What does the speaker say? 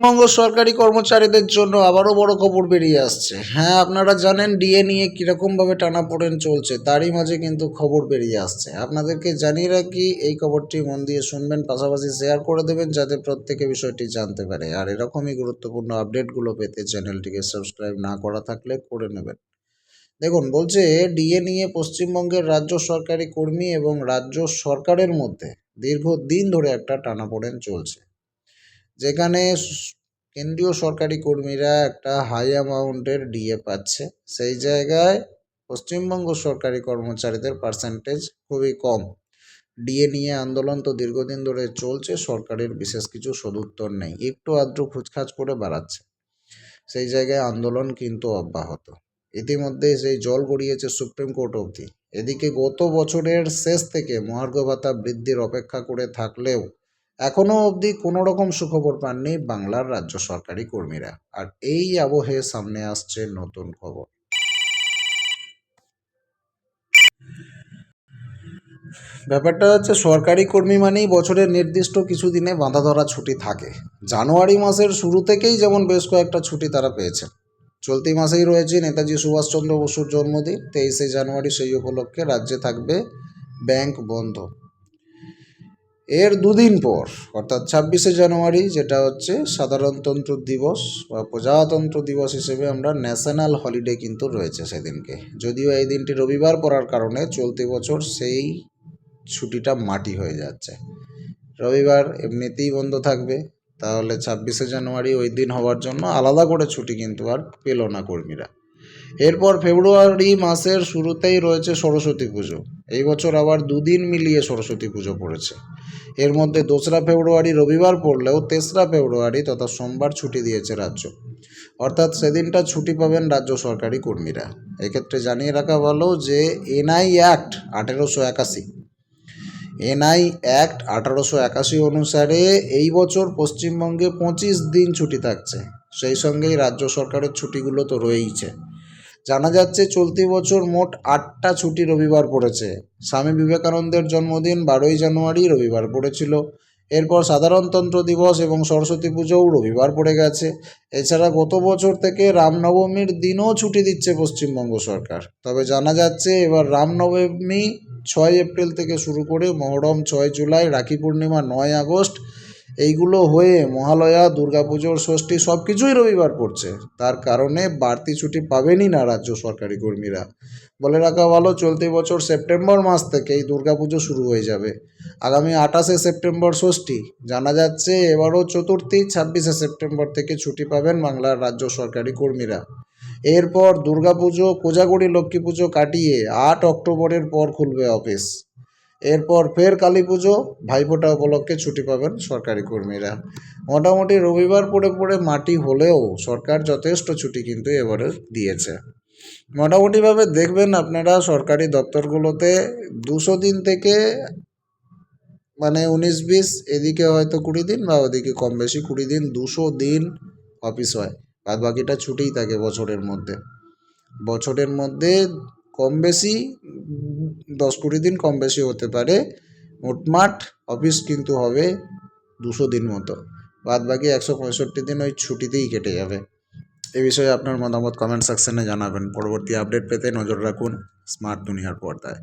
পশ্চিমবঙ্গ সরকারি কর্মচারীদের জন্য আবারও বড় খবর বেরিয়ে আসছে। হ্যাঁ আপনারা জানেন ডিএ নিয়ে কীরকমভাবে টানাপোড়েন চলছে, তারই মাঝে কিন্তু খবর বেরিয়ে আসছে। আপনাদেরকে জানিয়ে রাখি, এই খবরটি মন দিয়ে শুনবেন, পাশাপাশি শেয়ার করে দেবেন যাতে প্রত্যেকে বিষয়টি জানতে পারে। আর এরকমই গুরুত্বপূর্ণ আপডেটগুলো পেতে চ্যানেলটিকে সাবস্ক্রাইব না করা থাকলে করে নেবেন। দেখুন, বলছে ডিএ নিয়ে পশ্চিমবঙ্গের রাজ্য সরকারি কর্মী এবং রাজ্য সরকারের মধ্যে দীর্ঘদিন ধরে একটা টানাপোড়েন চলছে। যেখানে কেন্দ্রীয় সরকারি কর্মীরা একটা হাই অ্যামাউন্টের ডিএ পাচ্ছে। সেই জায়গায় পশ্চিমবঙ্গ সরকারি কর্মচারীদের পার্সেন্টেজ খুবই কম। ডিএ নিয়ে আন্দোলন তো দীর্ঘদিন ধরে চলছে, সরকারের বিশেষ কিছু সদুত্তর নেই। একটু আদ্র খুচখাচ করে বাড়াচ্ছে। সেই জায়গায় আন্দোলন কিন্তু অব্যাহত। ইতিমধ্যে সেই জল গড়িয়েছে সুপ্রিম কোর্ট অবধি। এদিকে গত বছরের শেষ থেকে মহার্ঘ ভাতা বৃদ্ধির অপেক্ষা করে থাকলেও এখনও অবধি কোনো রকম সুখবর পাননি বাংলার রাজ্য সরকারি কর্মীরা। আর এই আবহে সামনে আসছে নতুন খবর। ব্যাপারটা হচ্ছে সরকারি কর্মী মানেই বছরের নির্দিষ্ট কিছু দিনে বাঁধা ধরা ছুটি থাকে। জানুয়ারি মাসের শুরু থেকেই যেমন বেশ কয়েকটা ছুটি তারা পেয়েছে চলতি মাসেই রয়েছে নেতাজি সুভাষচন্দ্র বসুর জন্মদিন, তেইশে জানুয়ারি সেই উপলক্ষে রাজ্যে থাকবে ব্যাংক বন্ধ। এর দুদিন পর, অর্থাৎ ছাব্বিশে জানুয়ারি, যেটা হচ্ছে সাধারণতন্ত্র দিবস বা প্রজাতন্ত্র দিবস হিসেবে আমরা ন্যাশনাল হলিডে কিন্তু রয়েছে সেদিনকে। যদিও এই দিনটি রবিবার পড়ার কারণে চলতি বছর সেই ছুটিটা মাটি হয়ে যাচ্ছে। রবিবার এমনিতেই বন্ধ থাকবে, তাহলে ছাব্বিশে জানুয়ারি ওই দিন হওয়ার জন্য আলাদা করে ছুটি কিন্তু আর পেল না কর্মীরা। এরপর ফেব্রুয়ারি মাসের শুরুতেই রয়েছে সরস্বতী পুজো। এই বছর আবার দুদিন মিলিয়ে সরস্বতী পুজো পড়েছে। এর মধ্যে দোসরা ফেব্রুয়ারি রবিবার পড়লেও তেসরা ফেব্রুয়ারি তথা সোমবার ছুটি দিয়েছে রাজ্য। অর্থাৎ সেদিনটা ছুটি পাবেন রাজ্য সরকারি কর্মীরা। এক্ষেত্রে জানিয়ে রাখা ভালো যে এনআই অ্যাক্ট আঠেরোশো একাশি, এনআই অ্যাক্ট আঠারোশো একাশি অনুসারে এই বছর পশ্চিমবঙ্গে পঁচিশ দিন ছুটি থাকছে। সেই সঙ্গেই রাজ্য সরকারের ছুটিগুলো তো রয়েইছে। জানা যাচ্ছে চলতি বছর মোট আটটা ছুটি রবিবার পড়েছে। স্বামী বিবেকানন্দের জন্মদিন বারোই জানুয়ারি রবিবার পড়েছিল। এরপর সাধারণতন্ত্র দিবস এবং সরস্বতী পুজোও রবিবার পড়ে গেছে। এছাড়া গত বছর থেকে রামনবমীর দিনও ছুটি দিচ্ছে পশ্চিমবঙ্গ সরকার। তবে জানা যাচ্ছে এবার রামনবমী ছয় এপ্রিল থেকে শুরু করে মহরম ছয় জুলাই, রাখি পূর্ণিমা নয় আগস্ট এইগুলো হয়ে মহালয়া, দুর্গাপুজোর ষষ্ঠী সব কিছুই রবিবার পড়ছে। তার কারণে বাড়তি ছুটি পাবেনই না রাজ্য সরকারি কর্মীরা। বলে রাখা ভালো, চলতি বছর সেপ্টেম্বর মাস থেকেই দুর্গাপুজো শুরু হয়ে যাবে। আগামী আঠাশে সেপ্টেম্বর ষষ্ঠী। জানা যাচ্ছে এবারও চতুর্থী, ছাব্বিশে সেপ্টেম্বর থেকে ছুটি পাবেন বাংলার রাজ্য সরকারি কর্মীরা। এরপর দুর্গাপুজো, কোজাগরি লক্ষ্মী পুজো কাটিয়ে আট অক্টোবরের পর খুলবে অফিস। এরপর ফের কালী পুজো, ভাইফোঁটা উপলক্ষে ছুটি পাবেন সরকারি কর্মীরা। মোটামুটি রবিবার পড়ে পড়ে মাটি হলেও সরকার যথেষ্ট ছুটি কিন্তু এবারে দিয়েছে। মোটামুটিভাবে দেখবেন আপনারা সরকারি দপ্তরগুলোতে দুশো দিন থেকে মানে উনিশ, বিশ, এদিকে হয়তো কুড়ি দিন বা ওদিকে কম বেশি কুড়ি দিন দুশো দিন অফিস হয়। বাদ বাকিটা ছুটিই থাকে বছরের মধ্যে। বছরের মধ্যে কম বেশি দশ কুড়ি দিন কম বেশি হতে পারে। মোটমাট অফিস কিন্তু হবে দুশো দিন মতো। বাদ বাকি একশো পঁয়ষট্টি দিন ওই ছুটিতেই কেটে যাবে। এ বিষয়ে আপনার মতামত কমেন্ট সেকশনে জানাবেন। পরবর্তী আপডেট পেতে নজর রাখুন স্মার্ট দুনিয়ার পর্দায়।